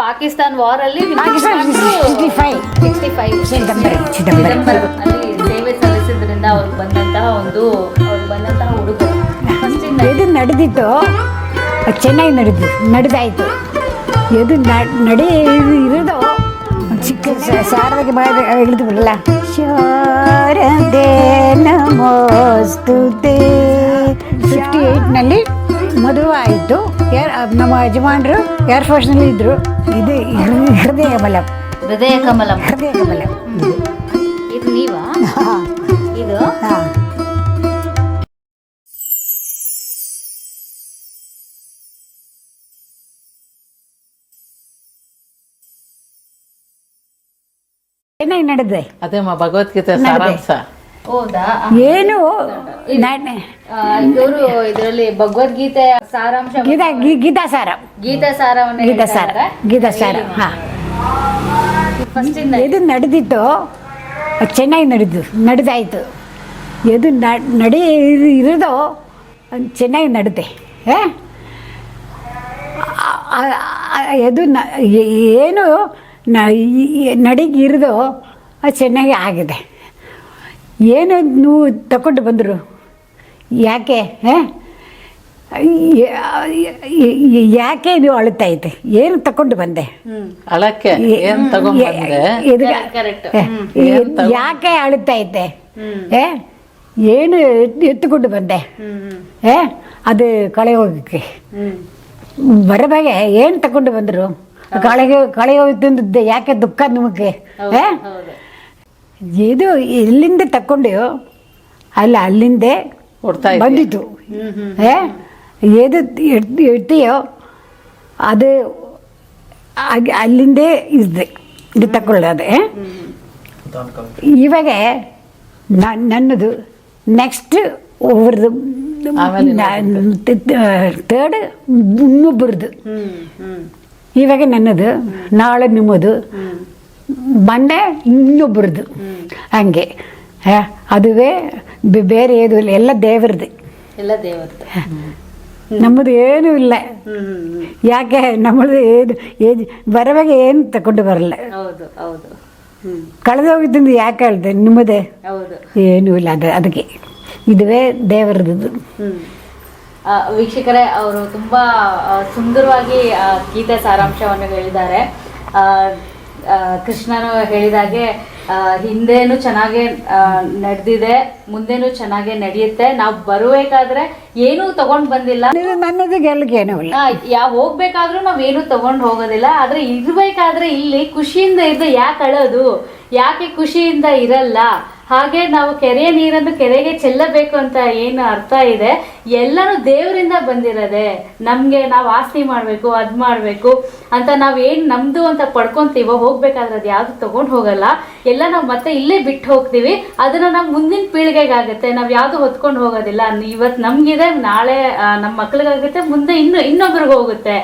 Pakistan war ಅಲ್ಲಿ Pakistan 65. Sixty five Chidambaram, Chidambaram. ಅಲ್ಲಿ ಸೇವೆ ಸಲ್ಲಿಸಿದ್ರಿಂದ ಅವ್ರಿಗೆ ಬಂದಂತಹ ಒಂದು ಅವ್ರಿಗೆ ಬಂದಂತಹ ಹುಡುಗ ಇದು ಎದು ನಡೆದಿತ್ತು ಚೆನ್ನಾಗಿ ನಡೆದು ನಡೆದಾಯ್ತು. ಎದು ನ- ನಡಿ ಇರೋದು ಚಿಕ್ಕ ಇಳಿದು ಬಾಯ ಹಿಡಿದು ಬಿಡಲ್ಲ. ಶಾರದೆ ನಮೋಸ್ತುತೆ. ಫಿಫ್ಟಿ ಏಯ್ಟ್ನಲ್ಲಿ ಮದುವೆ ಆಯಿತು ಯಾರ್ ನಮ್ಮ ಯಜಮಾನರು ಏರ್ ಫೋರ್ಸ್ನಲ್ಲಿ ಇದ್ದರು ಇದು ಹೃದಯ ಕಮಲ ಹೃದಯ ಕಮಲ. ಹೃದಯ ಕಮಲ. ಇದು ನೀವಾ? ಇದು? ಹಾಂ. ಏನಾಗಿ ನಡೆದೆ? ಅದೇಮ್ಮ ಭಗವದ್ಗೀತೆ. ಸಾರಾಂಶ. ಏನು? ಇವರು ಇದರಲ್ಲಿ ಭಗವದ್ಗೀತೆ ಸಾರಾಂಶ ಗೀತಾ ಗೀತಾ ಸಾರ. ಗೀತಾ ಸಾರವನ್ನು ಗೀತಾ ಸಾರ. ಗೀತಾ ಸಾರ ಹಾಂ. ಇದು ನಡೆದಿತ್ತು? ಚೆನ್ನಾಗಿ ನಡೆದು ನಡೆದಾಯ್ತು. ಎದು ನಡಿ ಇರೋದು? ಚೆನ್ನಾಗಿ ನಡೆದೆ ಎದು ಏನು ನಡಿಗೆ ಇರೋದು? ಅದು ಚೆನ್ನಾಗಿ ಆಗಿದೆ. ಏನು ನೀವು ತಗೊಂಡು ಬಂದರು ಯಾಕೆ ಏ? ಯಾ- ಯಾಕೆ ನೀವು ಅಳುತ್ತಾ ಇದ್ದೆ ಏನು ತಗೊಂಡು ಬಂದೆ ಅಳಕ್ಕೆ ಏನ್ ತಗೊಂಡ್ಬಂದೆ ಇದು Correct. ಏ, ಹ್ಮ್. ಏನ್ ತಗೊಂಡ್- ಯಾಕೆ ಅಳುತ್ತಾ ಇದ್ದೆ ಹ್ಮ್. ಏ ಏನು ಎತ್- ಎತ್ತುಕೊಂಡು ಬಂದೆ ಹ್ಮ್ ಏ ಅದು ಕಳೆ ಹೋಗಕ್ಕೆ ಹ್ಮ್ ಬರಬಾಗೆ ಏನು ತಗೊಂಡು ಬಂದರು ಕಳೆಗೆ ಕಳೆ ಹೋಗ್ತಿದ್ದೆ ಯಾಕೆ ದುಃಖ ನಿಮಗೆ ಏ ಹೌದು ಇದು ಎಲ್ಲಿಂದ ತಕೊಂಡು ಅಲ್ಲ ಅಲ್ಲಿಂದೆ ಕೊಡ್ತಾ ಇದ್ದೆ. ಬಂದಿತ್ತು ಏ ಏದು ಇಡ್ತೀಯೋ ಅದು ಅಲ್ಲಿಂದೇ ಇದೆ ಇದು ತಗೊಳ್ಳೋದು ಏ? ಇವಾಗ ನನ್ನದು ನೆಕ್ಸ್ಟ್ ಒಬ್ರದ್ದು ತರ್ಡ್ ಇನ್ನೊಬ್ಬರದು. ಇವಾಗ ನನ್ನದು ನಾಳೆ ನಿಮ್ಮದು. ಮೊನ್ನೆ ಇನ್ನೊಬ್ಬರದು ಹಂಗೆ. ಅದುವೇ ಬೇರೆ ಏನು ಇಲ್ಲ ಎಲ್ಲ ದೇವ್ರದ್ದು. ಎಲ್ಲ ದೇವರದ್ದು. ನಮ್ಮದು ಏನೂ ಇಲ್ಲ. ಯಾಕೆ ನಮ್ಮದು ಏನು ಏನು ಬರುವಾಗ ಏನು ತಗೊಂಡು ಬರಲ್ಲ. ಹೌದು ಹೌದು. ಹ್ಮ್. ಕಳೆದು ಹೋಗಿದ್ದರಿಂದ ಯಾಕೆ ಹೇಳ್ದೆ ನಿಮ್ಮದೇ? ಏನೂ ಇಲ್ಲ ಅದು ಅದಕ್ಕೆ. ಇದುವೇ ದೇವರದ್ದು ವೀಕ್ಷಕರೇ ಅವರು ತುಂಬಾ ಸುಂದರವಾಗಿ ಗೀತೆ ಸಾರಾಂಶವನ್ನು ಹೇಳಿದ್ದಾರೆ. ಕೃಷ್ಣನು ಹೇಳಿದಾಗೆ ಹಿಂದೇನು ಚೆನ್ನಾಗೆ ನಡೆದಿದೆ ಮುಂದೇನು ಚೆನ್ನಾಗೆ ನಡೆಯುತ್ತೆ ನಾವು ಬರಬೇಕಾದ್ರೆ ಏನೂ ತಗೊಂಡ್ ಬಂದಿಲ್ಲ. ಯಾವ ನನ್ನದು ಗೆಲ್ಲಕ್ಕೆ ಏನೂ ಇಲ್ಲ. ಆ, ಯಾ ಹೋಗ್ಬೇಕಾದ್ರೂ ನಾವೇನು ತಗೊಂಡ್ ಹೋಗೋದಿಲ್ಲ ಆದ್ರೆ ಇರ್ಬೇಕಾದ್ರೆ ಇಲ್ಲಿ ಖುಷಿಯಿಂದ ಇದ್ದು ಯಾಕೆ ಅಳೋದು? ಯಾಕೆ ಖುಷಿಯಿಂದ ಇರಲ್ಲ? ಹಾಗೆ ನಾವು ಕೆರೆಯ ನೀರನ್ನು ಕೆರೆಗೆ ಚೆಲ್ಲಬೇಕು ಅಂತ ಏನು ಅರ್ಥ ಇದೆ? ಎಲ್ಲಾನು ದೇವರಿಂದ ಬಂದಿರೋದೆ. ನಮ್ಗೆ ನಾವು ಆಸ್ತಿ ಮಾಡ್ಬೇಕು ಅದ್ ಮಾಡ್ಬೇಕು ಅಂತ ನಾವ್ ಏನ್ ನಮ್ದು ಅಂತ ಪಡ್ಕೊಂತೀವೋ ಹೋಗ್ಬೇಕಾದ್ರೆ ಅದು ಯಾವ್ದು ತಗೊಂಡ್ ಹೋಗಲ್ಲ. ಎಲ್ಲ ನಾವು ಮತ್ತೆ ಇಲ್ಲೇ ಬಿಟ್ಟು ಹೋಗ್ತೀವಿ. ಅದನ್ನ ನಾವು ಮುಂದಿನ ಪೀಳಿಗೆಗಾಗುತ್ತೆ. ನಾವ್ ಯಾವ್ದು ಹೊತ್ಕೊಂಡು ಹೋಗೋದಿಲ್ಲ. ಇವತ್ ನಮ್ಗಿದೆ ನಾಳೆ ನಮ್ ನಮ್ಮ ಮಕ್ಳಿಗಾಗುತ್ತೆ ಮುಂದೆ ಇನ್ನು ಇನ್ನೊಬ್ರಿಗೆ ಹೋಗುತ್ತೆ.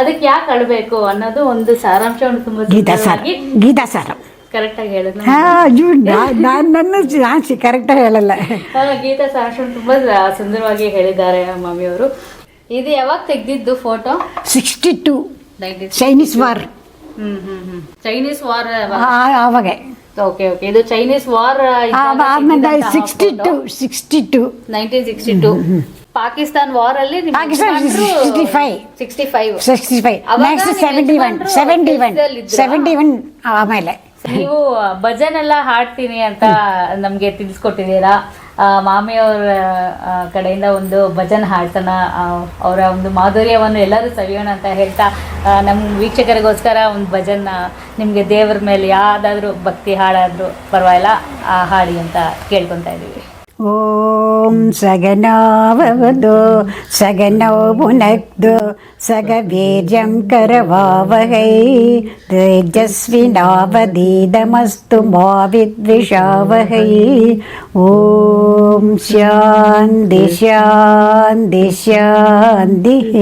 ಅದಕ್ಕೆ ಯಾಕೆ ಅಳ್ಬೇಕು ಅನ್ನೋದು ಒಂದು ಸಾರಾಂಶವನ್ನು ತುಂಬಾ ಗೀತಾ ಸಾರ. ಗೀತಾ ಸಾರ ಕರೆಕ್ಟ್ ಆಗಿ ಹೇಳಿದ್ನ ಹಾ ಅಯ್ಯೋ ನಾನು ನನ್ನ ಜಾಸ್ತಿ ಕರೆಕ್ಟಾಗಿ ಹೇಳಲ್ಲ. ಗೀತಾ ಸಾರಾಂಶವನ್ನು ತುಂಬಾ ಸುಂದರವಾಗಿ ಹೇಳಿದ್ದಾರೆ ಮಮ್ಮಿಯವರು ಇದು ಯಾವಾಗ ತೆಗೆದಿದ್ದು photo sixty two Chinese war hmm Chinese war ಆವಾಗ ಓಕೆ ಓಕೆ ಇದು Chinese war sixty two sixty two nineteen sixty two Pakistan war ಅಲ್ಲಿ Pakistan 65. Sixty five sixty five next ನಿಮ್ಮ seventy one seventy one? Seventy one ಆಮೇಲೆ. ನೀವು ಭಜನ್ ಎಲ್ಲ ಹಾಡ್ತೀನಿ ಅಂತ ನಮ್ಗೆ ತಿಳಿಸ್ಕೊಟ್ಟಿದ್ದೀರಾ? ಮಾಮಿಯವರ ಕಡೆಯಿಂದ ಒಂದು ಭಜನ್ ಹಾಡ್ತನ ಅವರ ಒಂದು ಮಾಧುರ್ಯವನ್ನು ಎಲ್ಲರೂ ಸವಿಯೋಣ ಅಂತ ಹೇಳ್ತಾ ನಮ್ ವೀಕ್ಷಕರಿಗೋಸ್ಕರ ಒಂದು ಭಜನ್ ನಿಮಗೆ ದೇವರ ಮೇಲೆ ಯಾವುದಾದ್ರೂ ಭಕ್ತಿ ಹಾಡಾದರೂ ಪರವಾಗಿಲ್ಲ ಆ, ಹಾಡಿ ಅಂತ ಕೇಳ್ಕೊತಾ ಇದ್ದೀವಿ. ॐ सगनाववतु सगनौ पुनक्तु सगवीर्यं करवावहै तेजस्विनावदीदमस्तु मा विद्विषावहै ॐ शान्ति शान्ति शान्तिः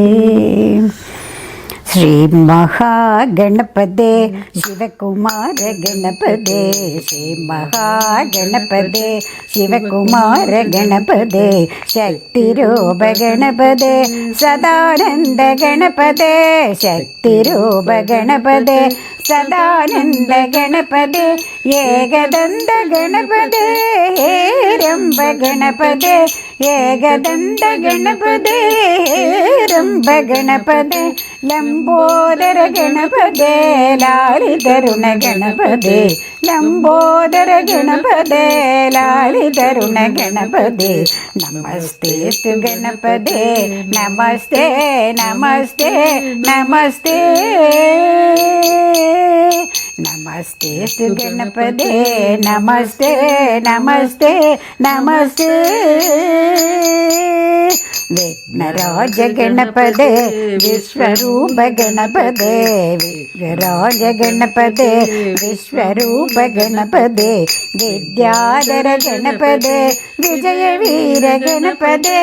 ശ്രീ മഹാഗണപതേ ശിവകുമാര ഗണപതേ ശ്രീ മഹാഗണപതേ ശിവകുമാര ഗണപതേ ശക്തിരൂപ ഗണപതേ സദാനന്ദ ഗണപതേ ശക്തിരൂപ ഗണപതേ സദാനന്ദ ഗണപതേ ഏകദന്ത ഗണപതേ രംഭ ഗണപതേ ഏകദന്ത ഗണപതേ രംഭ ഗണപതേ ലംബോദര ഗണപതേ ലാരിതരുണ ഗണപതേ ലംബോദര ഗണപതേ ലാളിതരുണ ഗണപതേ നമസ്തേ തു ഗണപതേ നമസ്തേ നമസ്തേ. നമസ്തേ. నమస్తే గణపదే నమస్తే నమస్తే నమస్తే విఘ్నరాజ గణపదే విశ్వరూప గణపదే విఘ్నరాజ గణపదే విశ్వరూప గణపదే విద్యాధర గణపదే విజయ వీర గణపదే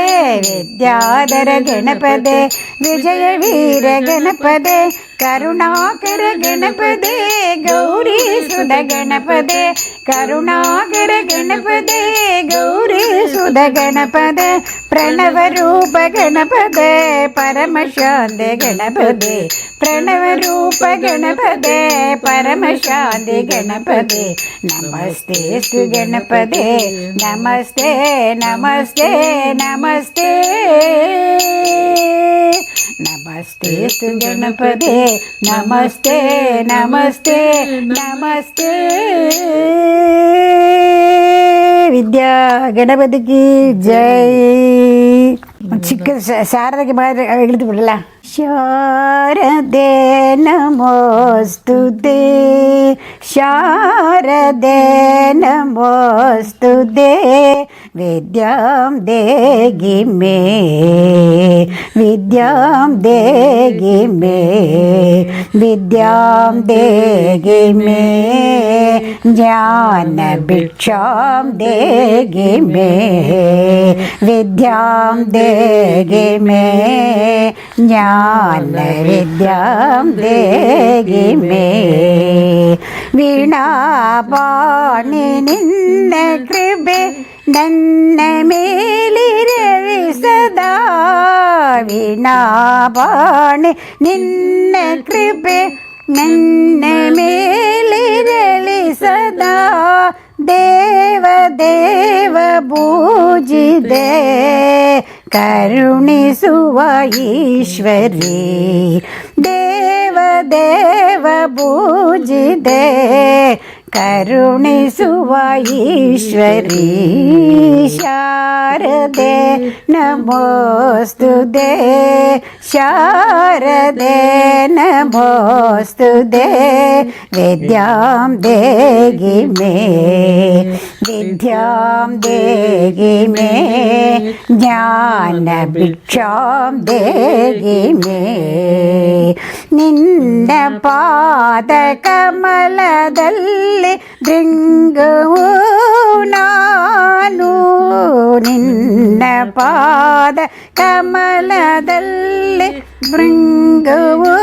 విద్యాధర గణపదే విజయ వీర గణపదే கருணாகர கணபதே கௌரி சுத கணபதே കരുണാകര ഗണപതേ ഗൗരി സുധ ഗണപത പ്രണവരൂപ ഗണപത പരമശാന്തി ഗണപതി പ്രണവരൂപ ഗണപത പരമശാന്തി ഗണപതി. നമസ്തേ സ്തു ഗണപതി നമസ്തേ നമസ്തേ നമസ്തേ. നമസ്തേ സ്തു ഗണപതി നമസ്തേ നമസ്തേ നമസ്തേ. വിദ്യാ ഗണപതിക്ക് ജയ്. ചിക്ക് ശാരദയ്ക്ക് മകൻ എഴുതിപ്പെട്ടില്ല ശാരദേ നമോസ്തു ശാരദേ നമോസ്തു വിദ്യാം ദേഗി മേ വിദ്യാം ദേഗി മേ വിദ്യാം ദേഗി മേ ಶಾರದೆ ನಮೋಸ್ತುತೆ ವಿದ್ಯಾಂ ದೇಗಿ ಮೇ ವಿದ್ಯಾಂ ದೇಗಿ ಮೇ ವಿದ್ಯಾಂ ದೇಗಿ ಮೇ ಜ್ಞಾನ ಭಿಕ್ಷಾಂ ದೇಗಿ ಮೇ ವಿದ್ಯಾಂ ದೇಗಿ ಮೇ ಜ್ಞಾನ ವಿದ್ಯಾಂ ದೇಗಿ ಮೇ ವೀಣಾಪಾಣಿ ನಿನ್ನ ಕೃಪೆ ನನ್ನ ಮೇಲಿರಲಿ ಸದಾ ವೀಣಾಪಾಣಿ ನಿನ್ನ ಕೃಪೆ ನನ್ನ ಮೇಲಿರಲಿ सदा देव देव पूजिदे करुणिसुव ईश्वरी। देव देव पूजिदे ಕರುಣಿಸುವ ಈಶ್ವರಿ ಶಾರದೆ ನಮೋಸ್ತುದೆ ಶಾರದೆ ನಮೋಸ್ತುದೆ ವಿದ್ಯಾಂ ದೇಗಿ ಮೇ ವಿದ್ಯಾಂ ದೇಗಿ ಮೇ ಜ್ಞಾನ ಭಿಕ್ಷಾಂ ದೇಗಿ ಮೇ ನಿನ್ನ ಪಾದ ಕಮಲದಲ್ಲಿ ಭೃಂಗವು ನಾನು ನಿನ್ನ ಪಾದ ಕಮಲದಲ್ಲಿ ಭೃಂಗವು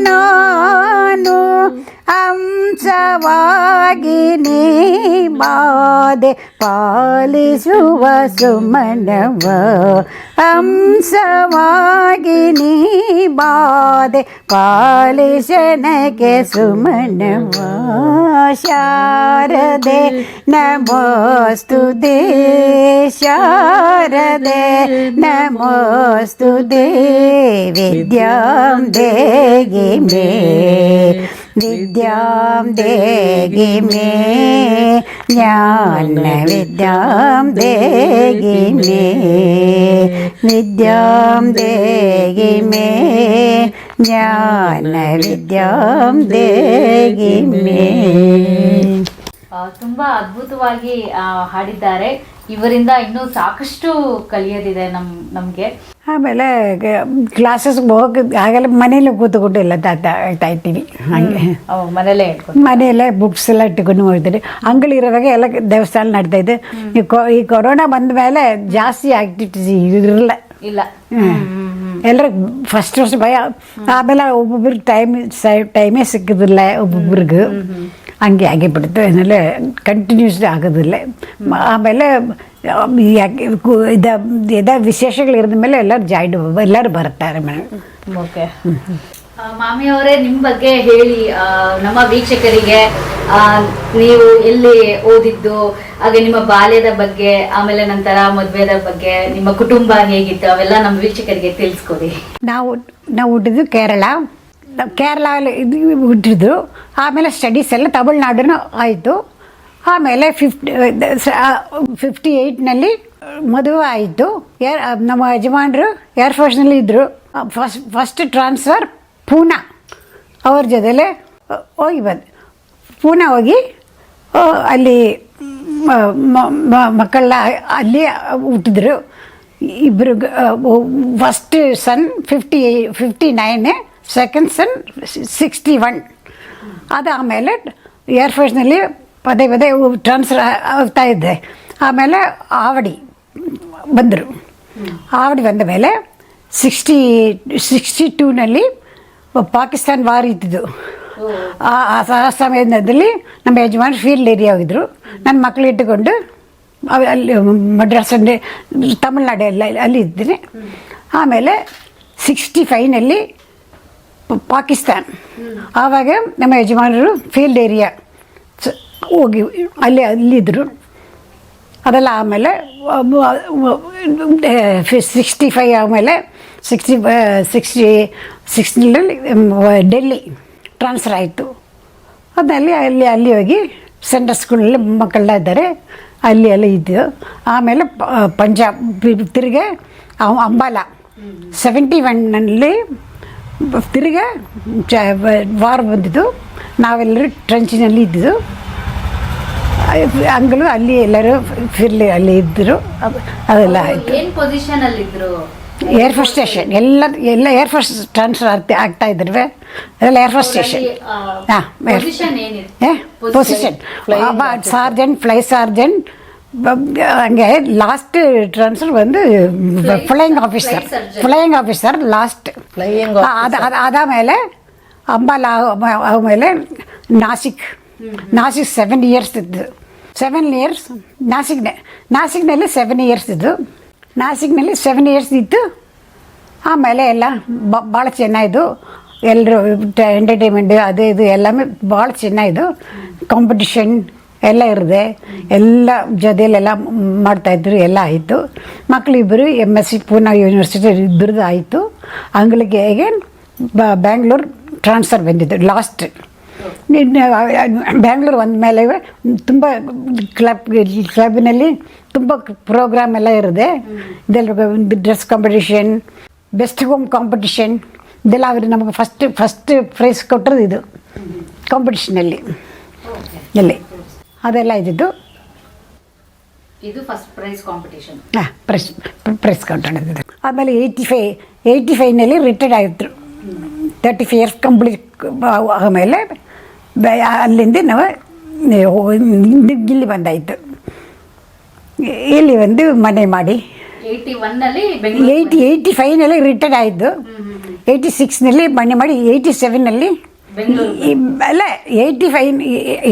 ನಾನು ಅಂಶವಾಗಿ ನೀ ಬಾದೆ ಪಾಲಿಸುವ ಸುಮನವ ಅಂಶವಾಗಿ ನೀ ಬಾದೆ ಪಾಲಿಸನಗೆ ಸುಮನವ ಶಾರದೆ ನಮೋಸ್ತುತೆ ಶಾರದೆ ನಮೋಸ್ತುತೆ ವಿದ್ಯಾಂ ದೇಗಿ ಮೇ ವಿದ್ಯಾಂ ದೇಗಿ ಮೇ ಜ್ಞಾನ ವಿದ್ಯಾಂ ದೇಗಿ ಮೇ ವಿದ್ಯಾಂ ದೇಗಿ ಮೇ ಜ್ಞಾನ ವಿದ್ಯಾಂ ದೇಗಿ ಮೇ ತುಂಬಾ ಅದ್ಭುತವಾಗಿ ಹಾಡಿದ್ದಾರೆ. ಇವರಿಂದ ಇನ್ನೂ ಸಾಕಷ್ಟು ಕಲಿಯೋದಿದೆ ನಮ್ ನಮ್ಗೆ. ಆಮೇಲೆ ಕ್ಲಾಸಸ್ಗೆ ಹೋಗಿ ಹಾಗೆಲ್ಲ ಮನೇಲಿ ಕೂತ್ಕೊಂಡಿಲ್ಲ ಇಲ್ಲ ಇರ್ತೀವಿ ಹಾಗೆ. ಮನೇಲೇ ಮನೆಯಲ್ಲೇ ಬುಕ್ಸ್ ಎಲ್ಲ ಇಟ್ಕೊಂಡು ಹೋಗ್ತೀರಿ ಅಂಗಡಿ ಇರೋವಾಗ ಎಲ್ಲ ದೇವಸ್ಥಾನ ನಡ್ತಾ ಇದೆ ಈ ಈ ಕೊರೋನಾ ಬಂದ ಮೇಲೆ ಜಾಸ್ತಿ ಆಕ್ಟಿವಿಟೀಸ್ ಇರಲ್ಲ ಇಲ್ಲ. ಹ್ಮ್. ಫಸ್ಟ್ ಫಸ್ಟ್ ವರ್ಷ ಭಯ. ಆಮೇಲೆ ಒಬ್ಬೊಬ್ರಿಗೆ ಟೈಮ್ ಟೈಮೇ ಸಿಕ್ಕಿದಿಲ್ಲ ಒಬ್ಬೊಬ್ರಿಗೆ. ಹಂಗೆ ಆಗಿಬಿಡುತ್ತೆ ಆಮೇಲೆ ಕಂಟಿನ್ಯೂಸ್ ಆಗೋದಿಲ್ಲ. ಆಮೇಲೆ ಯಾಕೆ ಇದ ಇದ ವಿಶೇಷಗಳಿರೋದ ಮೇಲೆ ಎಲ್ಲರೂ ಜಾಯ್ಡ್ ಎಲ್ಲರೂ ಬರ್ತಾರೆ ಮೇಡಮ್ ಓಕೆ. ಮಾಮಿ ಅವರೇ ನಿಮ್ಮ ಬಗ್ಗೆ ಹೇಳಿ ನಮ್ಮ ವೀಕ್ಷಕರಿಗೆ ನೀವು ಎಲ್ಲಿ ಓದಿದ್ದು ಹಾಗೆ ನಿಮ್ಮ ಬಾಲ್ಯದ ಬಗ್ಗೆ ಆಮೇಲೆ ನಂತರ ಮದುವೆದ ಬಗ್ಗೆ ನಿಮ್ಮ ಕುಟುಂಬ ಹೇಗಿತ್ತು ಅವೆಲ್ಲ ನಮ್ಮ ವೀಕ್ಷಕರಿಗೆ ತಿಳಿಸ್ಕೊಡಿ. ನಾವು ನಾವು ಹುಟ್ಟಿದ್ದು ಕೇರಳ. ನಾವು ಕೇರಳ ಇದು ಹುಟ್ಟಿದ್ದು. ಆಮೇಲೆ ಸ್ಟಡೀಸ್ ಎಲ್ಲ ತಮಿಳ್ನಾಡುನು ಆಯಿತು. ಆಮೇಲೆ ಫಿಫ್ಟಿ ಫಿಫ್ಟಿ ಏಯ್ಟ್ನಲ್ಲಿ ಮದುವೆ ಆಯಿತು. ಏರ್ ನಮ್ಮ ಯಜಮಾನರು ಏರ್ಫೋರ್ಸ್ನಲ್ಲಿ ಇದ್ದರು ಫಸ್ಟ್ ಫಸ್ಟ್ ಟ್ರಾನ್ಸ್ಫರ್ ಪೂನಾ ಅವ್ರ ಜೊತೆಲೆ ಹೋಗಿ ಬಂದು. ಪೂನಾ ಹೋಗಿ ಅಲ್ಲಿ, ಮ- ಮ- ಮ- ಮಕ್ಕಳೆಲ್ಲ ಅಲ್ಲಿ ಹುಟ್ಟಿದ್ರು. ಇಬ್ಬರು first son fifty fifty nine second son sixty one ಅದಾದಮೇಲೆ ಏರ್ಫೋರ್ಸ್ನಲ್ಲಿ ಪದೇ ಪದೇ ಟ್ರಾನ್ಸ್ಫರ್ ಆಗ್ತಾ ಇದ್ದೆ ಆಮೇಲೆ ಆವಡಿ ಬಂದರು. ಆವಡಿ ಬಂದ ಮೇಲೆ ಸಿಕ್ಸ್ಟಿ ಸಿಕ್ಸ್ಟಿ ಟೂನಲ್ಲಿ ಪಾಕಿಸ್ತಾನ್ ವಾರ್ ಇದ್ದಿದ್ದು. ಆ ಸಮಯದಲ್ಲಿ ನಮ್ಮ ಯಜಮಾನ್ ಫೀಲ್ಡ್ ಏರಿಯಾ ನನ್ನ ಮಕ್ಕಳು ಇಟ್ಟುಕೊಂಡು ಅಲ್ಲಿ ಮಡ್ರಾಸ್ ಅಂದರೆ ತಮಿಳ್ನಾಡು ಎಲ್ಲ ಅಲ್ಲಿ ಇದ್ದೀನಿ. ಆಮೇಲೆ ಸಿಕ್ಸ್ಟಿ ಫೈವ್ನಲ್ಲಿ ಪಾಕಿಸ್ತಾನ್. ಆವಾಗ ನಮ್ಮ ಯಜಮಾನರು ಫೀಲ್ಡ್ ಏರಿಯಾ ಹೋಗಿ ಅಲ್ಲಿ ಅಲ್ಲಿದ್ದರು ಅದೆಲ್ಲ ಆಮೇಲೆ ಸಿಕ್ಸ್ಟಿ ಫೈವ್ ಆಮೇಲೆ ಸಿಕ್ಸ್ಟಿ ಸಿಕ್ಸ್ಟಿ ಸಿಕ್ಸ್ಟಿನಲ್ಲಿ ಡೆಲ್ಲಿ ಟ್ರಾನ್ಸ್ಫರ್ ಆಯಿತು. ಅದಲ್ಲಿ ಅಲ್ಲಿ ಅಲ್ಲಿ ಹೋಗಿ ಸೆಂಟ್ರಲ್ ಸ್ಕೂಲಲ್ಲಿ ಮಕ್ಕಳೆಲ್ಲ ಇದ್ದಾರೆ. ಅಲ್ಲಿ ಅಲ್ಲಿ ಇದ್ದು ಆಮೇಲೆ ಪಂಜಾಬ್ ತಿರುಗೆ ಅಂಬಾಲ. ಸೆವೆಂಟಿ ಒನ್ನಲ್ಲಿ ತಿರ್ಗೆ ಚ ವಾರ್ ಬಂದಿದ್ದು. ನಾವೆಲ್ಲರೂ ಟ್ರಂಚಿನಲ್ಲಿ ಇದ್ದಿದ್ದು. ಹಂಗಲು ಅಲ್ಲಿ ಎಲ್ಲರೂ ಫಿರ್ಲಿ ಅಲ್ಲಿ ಇದ್ದರು. ಅದು- ಅದೆಲ್ಲ ಆಯಿತು. ಇದ್ರು? ಏರ್ಫೋರ್ಸ್ ಸ್ಟೇಷನ್ ಎಲ್ಲ ಎಲ್ಲ ಏರ್ಫೋರ್ಸ್ ಟ್ರಾನ್ಸ್ಫರ್ ಆಗ್ತಾ ಆಗ್ತಾ ಇದ್ರವೆ. ಅದೆಲ್ಲ ಏರ್ಫೋರ್ಸ್ ಸ್ಟೇಷನ್ ಹಾಂ ಪೊಸಿಷನ್ ಸಾರ್ಜೆಂಟ್ ಫ್ಲೈ ಸಾರ್ಜೆಂಟ್ அங்கே லாஸ்ட்டு ட்ரான்ஸ்ஃபர் வந்து flying officer flying officer last அது அதான் மேலே அம்பாலா மேலே நாசிக் நாசிக் செவன் இயர்ஸ் ಇದ್ದು ಸೆವೆನ್ ಇಯರ್ಸ್ ನಾಸಿಕ್ನೆ ನಾಸಿಕ್ನಲ್ಲಿ ಸೆವೆನ್ ಇಯರ್ಸ್ ಇದ್ದು ನಾಸಿಕ್ನಲ್ಲಿ ಸೆವೆನ್ ಇಯರ್ಸ್ ಇತ್ತು ಆಮೇಲೆ ಎಲ್ಲ ಭಾಳ ಚೆನ್ನಾಗಿದ್ದು ಎಲ್ಲರೂ ಎಂಟರ್ಟೈನ್ಮೆಂಟ್ ಅದು ಇದು ಎಲ್ಲಾಮೇ ಭಾಳ ಚೆನ್ನಾಗಿದ್ದು ಕಾಂಪಿಟಿಷನ್ ಎಲ್ಲ ಇರದೆ ಎಲ್ಲ ಜೊತೆಯಲ್ಲೆಲ್ಲ ಮಾಡ್ತಾಯಿದ್ರು ಎಲ್ಲ ಆಯಿತು. ಮಕ್ಕಳಿಬ್ಬರು M S C Poona university ಇಬ್ಬರದ್ದು ಆಯಿತು. ಅಂಗ್ಳಿಗೆ ಹೇಗೆ ಬ್ಯಾಂಗ್ಳೂರು ಟ್ರಾನ್ಸ್ಫರ್ ಬಂದಿದ್ದು ಲಾಸ್ಟ್ ಬ್ಯಾಂಗ್ಳೂರು ಬಂದ ಮೇಲೆ ತುಂಬ ಕ್ಲಬ್ ಕ್ಲಬ್ನಲ್ಲಿ ತುಂಬ ಪ್ರೋಗ್ರಾಮ್ ಎಲ್ಲ ಇರದೆ. ಇದೆಲ್ಲ dress competition best home competition ಇದೆಲ್ಲ ಅವರು ನಮಗೆ ಫಸ್ಟ್ ಫಸ್ಟ್ ಪ್ರೈಸ್ ಕೊಟ್ಟರು ಇದು. ಕಾಂಪಿಟೇಷನಲ್ಲಿ ಎಲ್ಲಿ ಅದೆಲ್ಲ ಇದ್ದಿದ್ದು? ಇದು ಫಸ್ಟ್ ಪ್ರೈಸ್ ಕಾಂಪಿಟೇಷನ್ ಹಾಂ ಪ್ರೆಸ್ ಪ್ರೆಸ್ ಕೌಂಟರ್ ಆಮೇಲೆ ಏಯ್ಟಿ ಫೈ ಏಯ್ಟಿ ಫೈವ್ನಲ್ಲಿ ರಿಟೈರ್ಡ್ ಆಯಿತು ತರ್ಟಿ ಫೈವ್ ಇಯರ್ಸ್ ಕಂಪ್ಲೀಟ್ ಆಮೇಲೆ ಅಲ್ಲಿಂದ ನಾವು ಇಲ್ಲಿ ಬಂದಾಯಿತು. ಇಲ್ಲಿ ಒಂದು ಮನೆ ಮಾಡಿ. ಏಯ್ಟಿ ಏಯ್ಟಿ ಏಯ್ಟಿ ಫೈವ್ನಲ್ಲಿ ರಿಟೈರ್ಡ್ ಆಯಿತು ಏಯ್ಟಿ ಸಿಕ್ಸ್ನಲ್ಲಿ ಮನೆ ಮಾಡಿ ಏಯ್ಟಿ ಸೆವೆನ್ನಲ್ಲಿ ಅಲ್ಲ ಏಯ್ಟಿ ಫೈವ್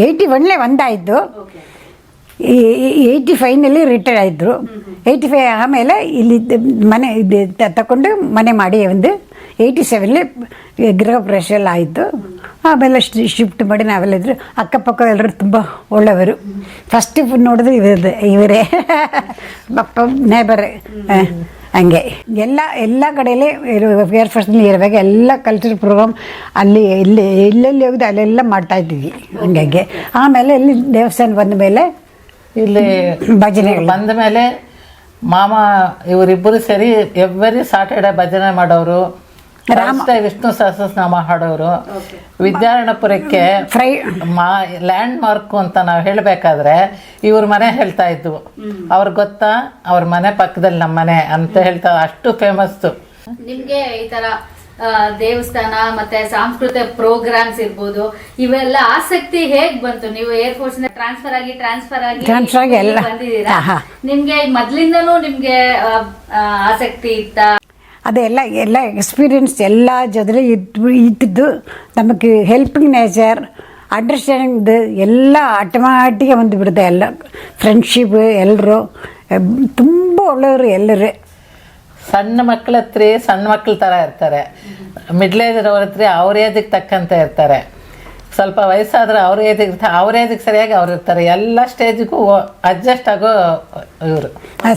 ಏಯ್ಟಿ ಒನ್ಲೇ ಒಂದಾಯಿತು. ಓಕೆ ಏಯ್ಟಿ ಫೈವ್ನಲ್ಲಿ ರಿಟೈರ್ ಆಯಿದ್ರು ಏಯ್ಟಿ ಫೈ ಆಮೇಲೆ ಇಲ್ಲಿ ಮನೆ ಇದು ತ- ತಕೊಂಡು ಮನೆ ಮಾಡಿ ಒಂದು ಏಯ್ಟಿ ಸೆವೆನ್ಲಿ ಗೃಹ ಪ್ರವೇಶ ಆಯಿತು. ಆಮೇಲೆ ಶಿಫ್ಟ್ ಮಾಡಿ ನಾವೆಲ್ಲ ಇದ್ರು. ಅಕ್ಕಪಕ್ಕ ಎಲ್ಲರೂ ತುಂಬ ಒಳ್ಳೆಯವರು. ಫಸ್ಟ್ ನೋಡಿದ್ರೆ ಇವರದ್ದು ಇವರೇ. ಪಪ್ಪ ನೇಬರ್ ಹಂಗೆ. ಎಲ್ಲ ಎಲ್ಲ ಕಡೆಯಲ್ಲಿ ಏರ್ ಫೋರ್ಸ್ನಲ್ಲಿ ಇರುವಾಗ ಎಲ್ಲ ಕಲ್ಚರ್ ಪ್ರೋಗ್ರಾಮ್ ಅಲ್ಲಿ ಇಲ್ಲಿ ಎಲ್ಲೆಲ್ಲಿ ಹೋಗಿದೆ ಅಲ್ಲೆಲ್ಲ ಮಾಡ್ತಾ ಇದ್ದೀವಿ. ಹಂಗಾಗಿ. ಆಮೇಲೆ ಇಲ್ಲಿ ದೇವಸ್ಥಾನ ಬಂದ ಮೇಲೆ ಇಲ್ಲಿ ಭಜನೆಗಳು. ಬಂದ ಮೇಲೆ ಮಾಮ ಇವರಿಬ್ಬರು ಸೇರಿ ಎವ್ರಿ ಸಾಟರ್ಡೆ ಭಜನೆ ಮಾಡೋರು. ರಾಮ ವಿಷ್ಣು ಸಹಸ್ರನಾಮ ಹಾಡೋರು. ವಿದ್ಯಾರಣ್ಯಪುರಕ್ಕೆ ಫ್ರೈ ಮಾ ಲ್ಯಾಂಡ್ ಮಾರ್ಕ್ ಅಂತ ನಾವು ಹೇಳಬೇಕಾದ್ರೆ ಇವ್ರ ಮನೆ ಹೇಳ್ತಾ ಇದ್ವು. ಅವ್ರ ಗೊತ್ತಾ? ಅವ್ರ ಮನೆ ಪಕ್ಕದಲ್ಲಿ ನಮ್ಮ ಮನೆ ಅಂತ ಹೇಳ್ತಾ ಅಷ್ಟು ಫೇಮಸ್ಸು ನಿಮ್ಗೆ ಈ ತರ ಆ, ದೇವಸ್ಥಾನ ಮತ್ತೆ ಸಾಂಸ್ಕೃತಿಕ ಪ್ರೋಗ್ರಾಮ್ಸ್ ಇರ್ಬೋದು ಇವೆಲ್ಲ ಆಸಕ್ತಿ ಹೇಗ್ ಬಂತು? ನೀವು ಏರ್ ಫೋರ್ಸ್ ಟ್ರಾನ್ಸ್ಫರ್ ಆಗಿ ಟ್ರಾನ್ಸ್ಫರ್ ಆಗಿ ಟ್ರಾನ್ಸ್ಫರ್ ಆಗಿ ಎಲ್ಲ. ಬಂದಿದ್ದೀರಾ. ನಿಮ್ಗೆ ಮೊದ್ಲಿಂದನೂ ನಿಮ್ಗೆ ಆಸಕ್ತಿ ಇತ್ತ? ಅದೆಲ್ಲ ಎಲ್ಲ ಎಕ್ಸ್ಪೀರಿಯನ್ಸ್ ಎಲ್ಲ ಜೊತೆ ಇದ್ದು ಇದ್ದಿದ್ದು ನಮಗೆ ಹೆಲ್ಪಿಂಗ್ ನೇಚರ್ ಅಂಡರ್ಸ್ಟ್ಯಾಂಡಿಂಗ್ ಎಲ್ಲ ಆಟೋಮ್ಯಾಟಿಗೆ ಬಂದು ಬಿಡುತ್ತೆ ಎಲ್ಲ ಫ್ರೆಂಡ್ಶಿಪ್ ಎಲ್ಲರೂ ತುಂಬ ಒಳ್ಳೆಯವರು ಎಲ್ಲರೂ ಸಣ್ಣ ಮಕ್ಕಳ ಹತ್ರ ಸಣ್ಣ ಮಕ್ಕಳ ಥರ ಇರ್ತಾರೆ ಮಿಡ್ಲ್ ಏಜ್ ಇರೋರ ಹತ್ರ ಅವ್ರ ಏಜಿಗೆ ತಕ್ಕಂತೆ ಇರ್ತಾರೆ ಸ್ವಲ್ಪ ವಯಸ್ಸಾದ್ರೆ ಅವ್ರ ಏಜಿಗೆ ಅವ್ರ ಏಜಿಗೆ ಸರಿಯಾಗಿ ಅವ್ರು ಇರ್ತಾರೆ. ಎಲ್ಲ ಸ್ಟೇಜ್ಗೂ ಅಡ್ಜಸ್ಟ್ ಆಗೋ ಇವರು.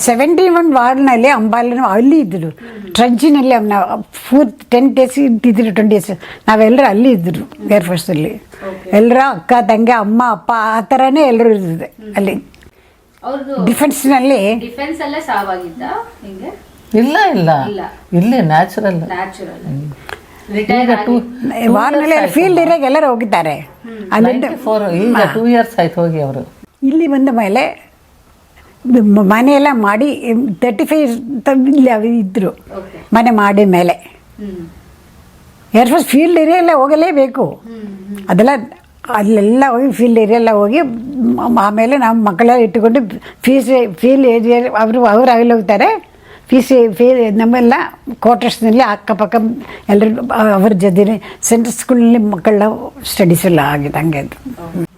ಸೆವೆಂಟಿ ಒನ್ ವಾರ್ಡ್ನಲ್ಲಿ ಅಂಬಾಲಿನ ಅಲ್ಲಿ ಇದ್ದರು. ಟ್ರಂಚಿನಲ್ಲಿ ನಾವು ಫೋರ್ ಟೆನ್ ಡೇಸ್ ಇದ್ದಿದ್ರು ಟ್ವೆಂಟಿ ಡೇಸ್ ನಾವೆಲ್ಲರೂ ಅಲ್ಲಿ ಇದ್ದರು ಏರ್ಫೋರ್ಸಲ್ಲಿ ಎಲ್ಲರ ಅಕ್ಕ ತಂಗಿ ಅಮ್ಮ ಅಪ್ಪ ಆ ಥರನೇ ಎಲ್ಲರೂ ಇರ್ತದೆ ಅಲ್ಲಿ. ಡಿಫೆನ್ಸ್ನಲ್ಲಿ ಡಿಫೆನ್ಸ್ ಅಲ್ಲೇ ಸಾವಾಗಿದ್ದ? ಇಲ್ಲ ಇಲ್ಲ. ಇಲ್ಲಿ. ನ್ಯಾಚುರಲ್ ನ್ಯಾಚುರಲ್ ಫೀಲ್ಡ್ ಏರಿಯಾಗೆ ಎಲ್ಲರೂ ಹೋಗಿದ್ದಾರೆ. ಅಲ್ಲಿಂದ ಫೋರ್ ಈಗ ಟೂ ಇಯರ್ಸ್ ಆಯ್ತು ಹೋಗಿ ಅವರು. ಇಲ್ಲಿ ಬಂದ ಮೇಲೆ ಮನೆ ಮನೆಯೆಲ್ಲ ಮಾಡಿ ತರ್ಟಿ ಫೈವ್ ಇದ್ದರು ಮನೆ ಮಾಡಿ ಮೇಲೆ. ಏರ್ ಫೋರ್ಸ್ ಫೀಲ್ಡ್ ಏರಿಯಾ ಎಲ್ಲ ಹೋಗಲೇಬೇಕು. ಅದೆಲ್ಲ ಅಲ್ಲೆಲ್ಲ ಹೋಗಿ ಫೀಲ್ಡ್ ಏರಿಯಾ ಎಲ್ಲ ಹೋಗಿ ಆಮೇಲೆ ನಾವು ಮಕ್ಕಳೆಲ್ಲ ಇಟ್ಟುಕೊಂಡು ಫೀಸ್ ಫೀಲ್ಡ್ ಏರಿಯಾ ಅವರು ಅವ್ರು ಅಲ್ಲಿ ಹೋಗ್ತಾರೆ. ಫೀಸ್ ಪಿ ನಮ್ಮೆಲ್ಲ ಕ್ವಾರ್ಟರ್ಸ್ನಲ್ಲಿ ಅಕ್ಕಪಕ್ಕ ಎಲ್ಲರೂ ಅವ್ರ ಜೊತೆ ಸೆಂಟ್ರಲ್ ಸ್ಕೂಲ್ನಲ್ಲಿ ಮಕ್ಕಳ ಸ್ಟಡೀಸ್ ಎಲ್ಲ ಆಗಿದೆ ಹಂಗೆ ಅದು.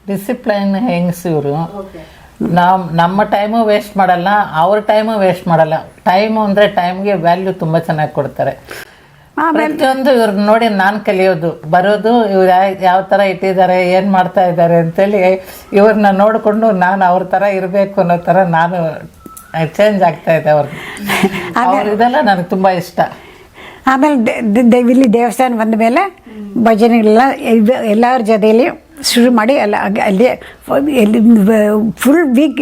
ಡಿಸಿಪ್ಲೈನ್ ಹೆಂಗಸಿವರು ಇವರು ನಾವು ನಮ್ಮ ಟೈಮು ವೇಸ್ಟ್ ಮಾಡಲ್ಲ ಅವ್ರ ಟೈಮು ವೇಸ್ಟ್ ಮಾಡಲ್ಲ. ಟೈಮು ಅಂದರೆ ಟೈಮ್ಗೆ ವ್ಯಾಲ್ಯೂ ತುಂಬ ಚೆನ್ನಾಗಿ ಕೊಡ್ತಾರೆ. ಆಮೇಲೆ ಪ್ರತಿಯೊಂದು ಇವ್ರನ್ನ ನೋಡಿ ನಾನು ಕಲಿಯೋದು. ಬರೋದು ಇವ್ರು ಯಾವ ಥರ ಇಟ್ಟಿದ್ದಾರೆ ಏನು ಮಾಡ್ತಾ ಇದ್ದಾರೆ ಅಂತೇಳಿ ಇವ್ರನ್ನ ನೋಡಿಕೊಂಡು ನಾನು ಅವ್ರ ಥರ ಇರಬೇಕು ಅನ್ನೋ ಥರ ನಾನು ಚೇಂಜ್ ಆಗ್ತಾ ಇದೆ ಅವ್ರಿಗೆ ಅವ್ರ ಇದೆಲ್ಲ ನನಗೆ ತುಂಬ ಇಷ್ಟ. ಆಮೇಲೆ ಇಲ್ಲಿ ದೇವಸ್ಥಾನ ಬಂದ ಮೇಲೆ ಭಜನೆಗಳೆಲ್ಲ ಎಲ್ಲರ ಜೊತೆಯಲ್ಲಿ ಶುರು ಮಾಡಿ ಎಲ್ಲ ಅಲ್ಲಿ ಎಲ್ಲಿ ಫುಲ್ ವೀಕ್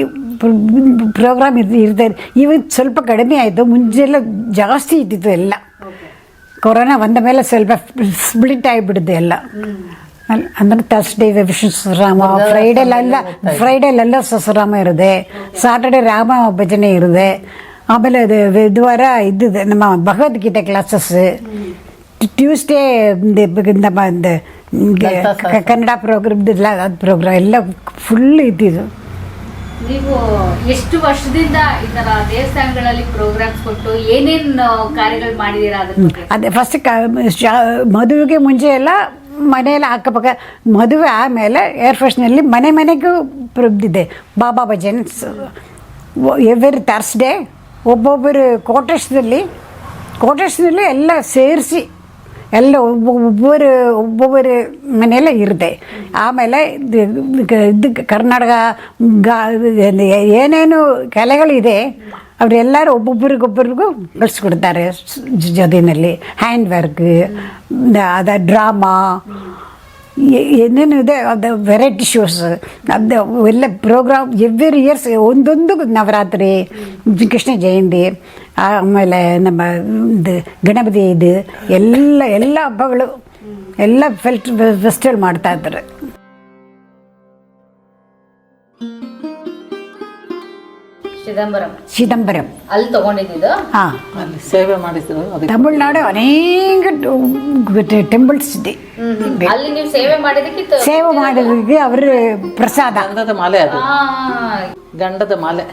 ಪ್ರೋಗ್ರಾಮ್ ಇರ್ ಇರ್ತಾರೆ ಇವತ್ತು ಸ್ವಲ್ಪ ಕಡಿಮೆ ಆಯಿತು ಮುಂಚೆಲ್ಲ ಜಾಸ್ತಿ ಇದ್ದಿತ್ತು ಎಲ್ಲ. ಕೊರೋನಾ ಬಂದ ಮೇಲೆ ಸ್ವಲ್ಪ ಸ್ಪ್ಲಿಟ್ ಆಗಿಬಿಡುತ್ತೆ ಎಲ್ಲ. ಅಂದ್ರೆ ತರ್ಸ್ಡೇ ವಿಷ್ಣು ಸಹಸ್ರನಾಮ ಫ್ರೈಡೇಲೆಲ್ಲ ಫ್ರೈಡೇಲೆಲ್ಲ ಸಹಸ್ರನಾಮ ಇರುತ್ತೆ ಸಾಟರ್ಡೆ ರಾಮ ಭಜನೆ ಇರುತ್ತೆ ಆಮೇಲೆ ಅದು ಬುಧವಾರ ಇದ್ದಿದೆ ನಮ್ಮ ಭಗವದ್ಗೀತೆ ಕ್ಲಾಸಸ್ ಟ್ಯೂಸ್ಡೇ ನಮ್ಮ ಒಂದು ಗೆ- ಲಲಿತಾ ಸಹಸ್ರ. ಕನ್ನಡ ಪ್ರೋಗ್ರಾಮ್ ಅದು ಪ್ರೋಗ್ರಾಮ್ ಎಲ್ಲ ಫುಲ್ ಇದ್ದಿದ್ದು ನೀವು ಎಷ್ಟು ವರ್ಷದಿಂದ ಈ ತರ ದೇವಸ್ಥಾನಗಳಲ್ಲಿ ಪ್ರೋಗ್ರಾಮ್ಸ್ ಕೊಟ್ಟು ಏನೇನ್ ಆ, ಕಾರ್ಯಗಳು ಮಾಡಿದೀರಾ ಅದ್ರ ಬಗ್ಗೆ ಅದೇ ಫಸ್ಟ್ ಕ ಶಾ- ಮದುವೆಗೆ ಮುಂಚೆ ಎಲ್ಲ ಮನೆಯೆಲ್ಲ ಅಕ್ಕಪಕ್ಕ ಮದುವೆ ಆಮೇಲೆ ಏರ್ಫೋರ್ಸ್ನಲ್ಲಿ ಮನೆ ಮನೆಗೂ ಇದೆ ಬಾಬಾ ಭಜನ್ಸ್ ಎವ್ರಿ ಥರ್ಸ್ಡೇ ಒಬ್ಬೊಬ್ಬರು ಕ್ವಾರ್ಟರ್ಸ್ನಲ್ಲಿ ಕ್ವಾರ್ಟರ್ಸ್ನಲ್ಲಿ ಎಲ್ಲ ಸೇರಿಸಿ ಎಲ್ಲ ಒಬ್ಬ ಒಬ್ಬರು ಒಬ್ಬೊಬ್ಬರು ಮನೆಯಲ್ಲೇ ಇರುತ್ತೆ. ಆಮೇಲೆ ಇದು ಕರ್ನಾಟಕ ಗಾ, ಏನೇನು ಕಲೆಗಳಿದೆ ಅವರೆಲ್ಲರೂ ಒಬ್ಬೊಬ್ಬರಿಗೊಬ್ಬರಿಗೂ ಕಳಿಸ್ಕೊಡ್ತಾರೆ ಜೊತೆಯಲ್ಲಿ ಹ್ಯಾಂಡ್ ವರ್ಕ್ ಅದ ಡ್ರಾಮಾ ಏನೇನು ಇದೆ, ಅದು ವೆರೈಟಿ ಶೋಸ್ ಅದು ಎಲ್ಲ ಪ್ರೋಗ್ರಾಮ್ ಎವ್ರಿ ಇಯರ್ಸ್ ಒಂದೊಂದು ನವರಾತ್ರಿ, ಕೃಷ್ಣ ಜಯಂತಿ, ಆಮೇಲೆ ನಮ್ಮ ಇದು ಗಣಪತಿ ಇದು, ಎಲ್ಲ ಎಲ್ಲ ಹಬ್ಬಗಳು, ಎಲ್ಲ ಫೆಲ್ಟ್ ಫೆಸ್ಟಿವಲ್ ಮಾಡ್ತಾ ಚಿದಂಬರಂ. ಚಿದಂಬರಂ. ಅಲ್ಲಿ ತಗೊಂಡಿದ್ದು ಹಾಂ. ಸೇವೆ ಮಾಡಿದ್ರು ತಮಿಳ್ನಾಡು ಅನೇಕ ಟೆಂಪಲ್ಸ್ ಇದೆ. ಅಲ್ಲಿ ನೀವು ಸೇವೆ ಮಾಡಿದಕ್ಕೆ ಸೇವೆ ಮಾಡೋದಕ್ಕೆ ಅವ್ರ ಪ್ರಸಾದ. ಗಂಧದ ಮಾಲೆ ಅದು. ಆ, ಗಂಧದ ಮಾಲೆ.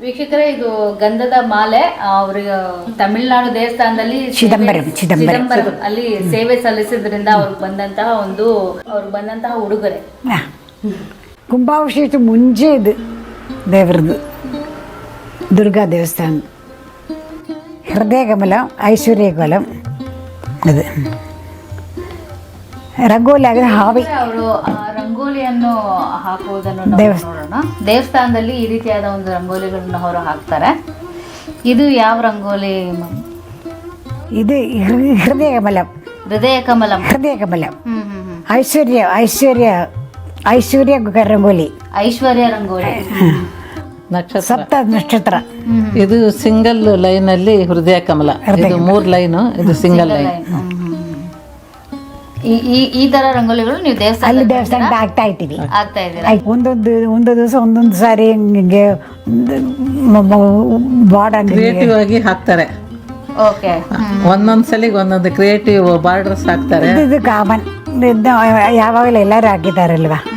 ವೀಕ್ಷಕರೇ ಇದು ಗಂಧದ ಮಾಲೆ ಅವ್ರಿಗೆ ತಮಿಳುನಾಡು ದೇವಸ್ಥಾನದಲ್ಲಿ ಚಿದಂಬರಂ, ಚಿದಂಬರಂ. ಅಲ್ಲಿ ಸೇವೆ ಸಲ್ಲಿಸಿದ್ರಿಂದ ಅವ್ರಿಗೆ ಬಂದಂತಹ ಒಂದು ಅವ್ರಿಗೆ ಬಂದಂತಹ ಉಡುಗೊರೆ. ಆ. ಕುಂಭಾಭಿಷೇಕ ಮುಂಚೆ ಇದು ದೇವರದ್ದು ದುರ್ಗಾ ದೇವಸ್ಥಾನ ಹೃದಯ ಕಮಲ ಐಶ್ವರ್ಯ ಕಮಲ ಅದು ರಂಗೋಲಿ ಆದರೆ ಹಾವಿ ಅವರು ರಂಗೋಲಿಯನ್ನು ಹಾಕುವುದನ್ನು ನಾವು ದೇವಸ್- ನೋಡೋಣ ದೇವಸ್ಥಾನದಲ್ಲಿ ಈ ರೀತಿಯಾದ ಒಂದು ರಂಗೋಲಿಗಳನ್ನು ಅವರು ಹಾಕ್ತಾರೆ ಇದು ಯಾವ ರಂಗೋಲಿ ಮ- ಇದು ಹೃ- ಹೃದಯ ಕಮಲ ಹೃದಯ ಕಮಲಂ ಹೃದಯ ಕಮಲ ಹ್ಮ್ ಹ್ಮ್ ಹ್ಮ್ ಐಶ್ವರ್ಯ ಐಶ್ವರ್ಯ ಐಶ್ವರ್ಯ ರಂಗೋಲಿ. ಐಶ್ವರ್ಯ ರಂಗೋಲಿ. ನಕ್ಷತ್ರ. ಸಪ್ತ ನಕ್ಷತ್ರ. ಇದು ಸಿಂಗಲ್ ಲೈನ್ ಅಲ್ಲಿ ಹೃದಯ ಕಮಲ. ಇದು ಮೂರ್ ಲೈನ್ ಇದು ಸಿಂಗಲ್ ಲೈನ್. ಈ ಈ- ಈ ತರ ರಂಗೋಲಿಗಳು ನೀವು ಅಲ್ಲಿ ದೇವಸ್ಥಾನ ದೇವಸ್ಥಾನಕ್ಕೆ ಆಗ್ತಾ ಇದ್ದೀವಿ. ಆಗ್ತಾ ಇದ್ದೀರಾ? ಆಯ್ತು. ಒಂದೊಂದು ಒಂದು ದಿವಸ ಒಂದೊಂದು ಸಾರಿ ಹಿಂಗೆ ಬಾರ್ಡರ್ ಕ್ರಿಯೇಟಿವ್ ಆಗಿ ಹಾಕ್ತಾರೆ. ಓಕೆ ಒಂದೊಂದ್ ಸಲಿಗೆ ಒಂದೊಂದು ಕ್ರಿಯೇಟಿವ್ ಬಾರ್ಡರ್ಸ್ ಹಾಕ್ತಾರೆ. ಇದು ಕಾಮನ್ ಯಾವಾಗಲೂ ಎಲ್ಲರೂ ಹಾಕಿದ್ದಾರಲ್ವಾ?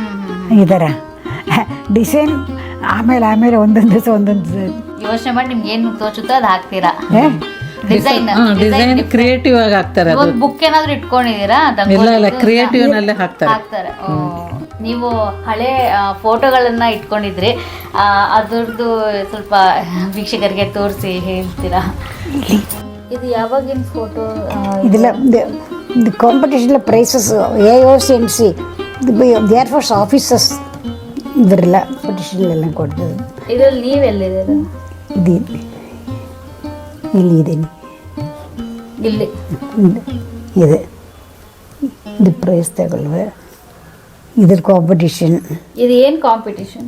ಈ ಥರ ಡಿಸೈನ್ ಆಮೇಲೆ ಆಮೇಲೆ ಒಂದೊಂದು ದಿವಸ ಒಂದೊಂದು ಯೋಚನೆ ಮಾಡಿ ನಿಮ್ಗೆ ಏನು ತೋಚುತ್ತೋ ಅದು ಹಾಕ್ತೀರಾ? ಡಿಸೈನ್ ಡಿಸೈನ್ ಕ್ರಿಯೇಟಿವ್ ಆಗಿ ಹಾಕ್ತಾರೆ ಒಂದು ಬುಕ್ ಏನಾದ್ರು ಇಟ್ಕೊಂಡಿದ್ದೀರಾ? ಇಲ್ಲ ಇಲ್ಲ ಕ್ರಿಯೇಟಿವ್ ನಲ್ಲೇ ಹಾಕ್ತಾರೆ. ಹಾಕ್ತಾರೆ. ನೀವು ಹಳೆ ಫೋಟೋಗಳನ್ನ ಇಟ್ಕೊಂಡಿದ್ರಿ. ಅದ್ರದ್ದು ಸ್ವಲ್ಪ ವೀಕ್ಷಕರಿಗೆ ತೋರಿಸಿ ಹೇಳ್ತೀರಾ? ಇದು ಯಾವಾಗಿನ ಫೋಟೋ ಇದೆಲ್ಲ competition prizes A O C M C air force officers ಇದರೆಲ್ಲ competition ಎಲ್ಲ ಕೊಡ್ತದೆ ಇದ್ರಲ್ಲಿ ನೀವೆಲ್ಲಿದ್ದೀರಾ ಇದು ಇಲ್ಲಿ ಇದ್ದೀನಿ ಇಲ್ಲಿ ಇದೆ ಇದು ಪ್ರೈಸ್ ತಗೊಳ್ಳುವೆ ಇದ್ರ ಕಾಂಪಿಟೇಷನ್ ಇದು ಏನು ಕಾಂಪಿಟಿಷನ್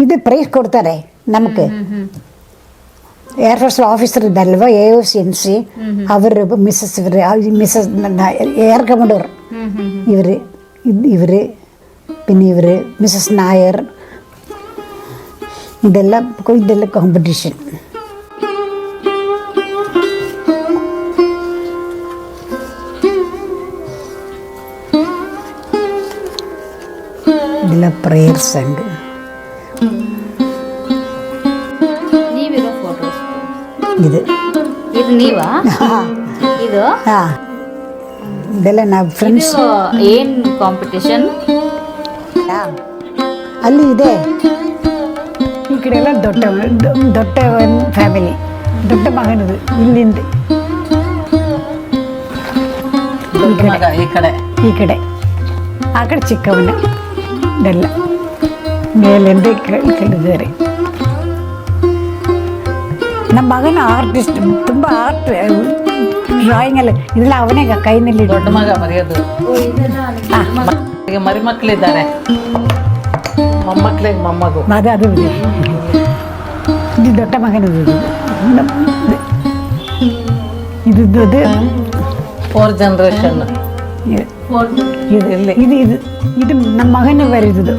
ಇದು ಪ್ರೈಸ್ ಕೊಡ್ತಾರೆ ನಮಗೆ air force officer ಇದ್ದಲ್ವ A O C M C ಅವರು ಮಿಸ್ಸಸ್ ಇವರು missus air commander hmm hmm ഇവർ இவர் പിന്നെ ഇവർ മിസ്സസ് നായർ ഇതെല്ലാം ഇതെല്ലാം കോമ്പറ്റീഷൻ ഇതെല്ലാം പ്രേയർസ് ഉണ്ട് ഇത് ഇത് നീവാ ഇത് ആ ಇದೆಲ್ಲ ನಾವು ಫ್ರೆಂಡ್ಸ್ ಏನ್ ಕಾಂಪಿಟೇಷನ್ ಅಲ್ಲಿ ಇದೆ ಈ ಕಡೆ ಎಲ್ಲ ದೊಡ್ಡ ದೊಡ್ಡ ಫ್ಯಾಮಿಲಿ ದೊಡ್ಡ ಮಗನದು ಇಲ್ಲಿಂದ ಈ ಕಡೆ ಈ ಕಡೆ ಆ ಕಡೆ ಚಿಕ್ಕವನ ಇದೆಲ್ಲ ಮೇಲಿಂದ ಈ ಕಡೆ ಬೇರೆ ನಮ್ಮ ಮಗನ ಆರ್ಟಿಸ್ಟ್ ತುಂಬ ಆರ್ಟ್ ಡ್ರಾಯಿಂಗ್ ಎಲ್ಲ ಇದೆಲ್ಲ ಅವನೇ ಕೈನಲ್ಲಿ ದೊಡ್ಡ ಮಗ ಮರೆಯೋದು ಈಗ ಮರಿ ಮಕ್ಕಳಿದ್ದಾರೆ ಮೊಮ್ಮಕ್ಳಿಗೆ ಮೊಮ್ಮಗು ಅದು ಅದು ಇದೆ. ಇದು ದೊಡ್ಡ ಮಗನದು ಇದು ನಮ್ಮ- ಇದು ಇದು ಇದು ಫೋರ್ ಜನ್ರೇಷನ್ ಇದು ಇದು ಇದು ಇದು ಇದು ನಮ್ಮ ಮಗನ ಬರೆದಿದ್ದು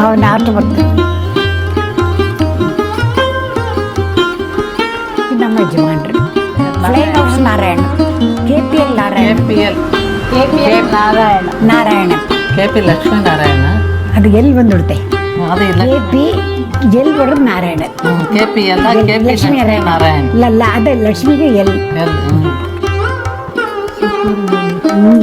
ಅವನ ಆರ್ಟ್ ಬರ್ತದೆ ಇದು ನಮ್ಮ ಯಜಮಾನ್ರು flying house Narayana K P L K Narayana P L Narayana Narayana K P Lakshminarayana ಅದು ಎಲ್ಲಿ ಬಂದ್ಬಿಡುತ್ತೆ ಅದು ಇಲ್ಲ ಕೆ ಪಿ ಎಲ್ ಬರೋದು ನಾರಾಯಣ ಕೆ ಪಿ ಎಲ್ಲ ಕೆ ಪಿ ಲಕ್ಷ್ಮೀ ನಾರಾಯಣ ನಾರಾಯಣ ಇಲ್ಲ ಅಲ್ಲ ಅದೇ ಲಕ್ಷ್ಮಿಗೆ ಎಲ್ ಎಲ್ ಹ್ಮ್. ಹ್ಮ್.